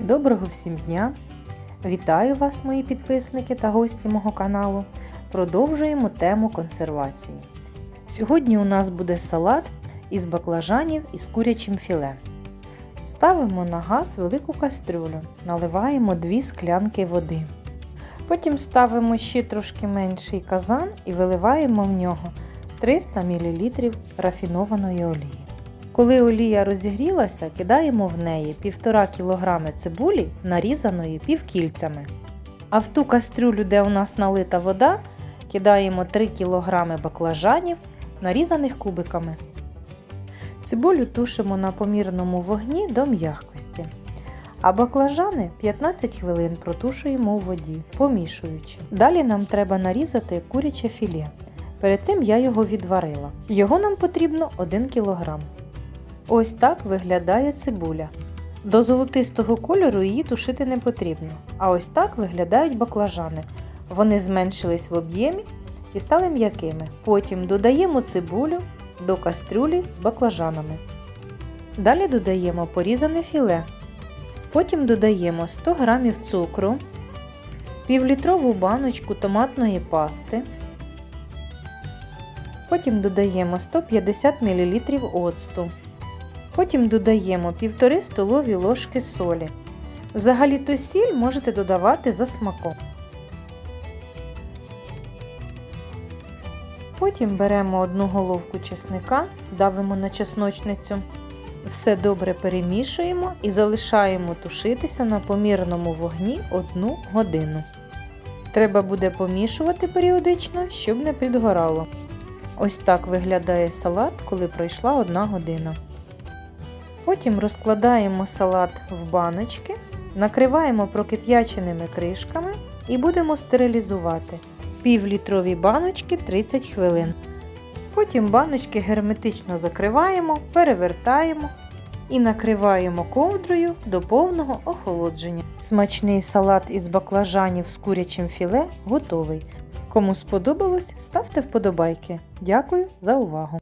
Доброго всім дня! Вітаю вас, мої підписники та гості мого каналу. Продовжуємо тему консервації. Сьогодні у нас буде салат із баклажанів із курячим філе. Ставимо на газ велику кастрюлю, наливаємо 2 склянки води. Потім ставимо ще трошки менший казан і виливаємо в нього 300 мл рафінованої олії. Коли олія розігрілася, кидаємо в неї 1,5 кг цибулі, нарізаної півкільцями. А в ту кастрюлю, де у нас налита вода, кидаємо 3 кг баклажанів, нарізаних кубиками. Цибулю тушимо на помірному вогні до м'якості. А баклажани 15 хвилин протушуємо у воді, помішуючи. Далі нам треба нарізати куряче філе. Перед цим я його відварила. Його нам потрібно 1 кг. Ось так виглядає цибуля. До золотистого кольору її тушити не потрібно. А ось так виглядають баклажани. Вони зменшились в об'ємі і стали м'якими. Потім додаємо цибулю до кастрюлі з баклажанами. Далі додаємо порізане філе. Потім додаємо 100 г цукру, півлітрову баночку томатної пасти. Потім додаємо 150 мл оцту. Потім додаємо 1,5 столові ложки солі. Взагалі-то сіль можете додавати за смаком. Потім беремо одну головку чесника, давимо на чесночницю. Все добре перемішуємо і залишаємо тушитися на помірному вогні 1 годину. Треба буде помішувати періодично, щоб не підгорало. Ось так виглядає салат, коли пройшла 1 година. Потім розкладаємо салат в баночки, накриваємо прокип'яченими кришками і будемо стерилізувати півлітрові баночки 30 хвилин. Потім баночки герметично закриваємо, перевертаємо і накриваємо ковдрою до повного охолодження. Смачний салат із баклажанів з курячим філе готовий. Кому сподобалось, ставте вподобайки. Дякую за увагу!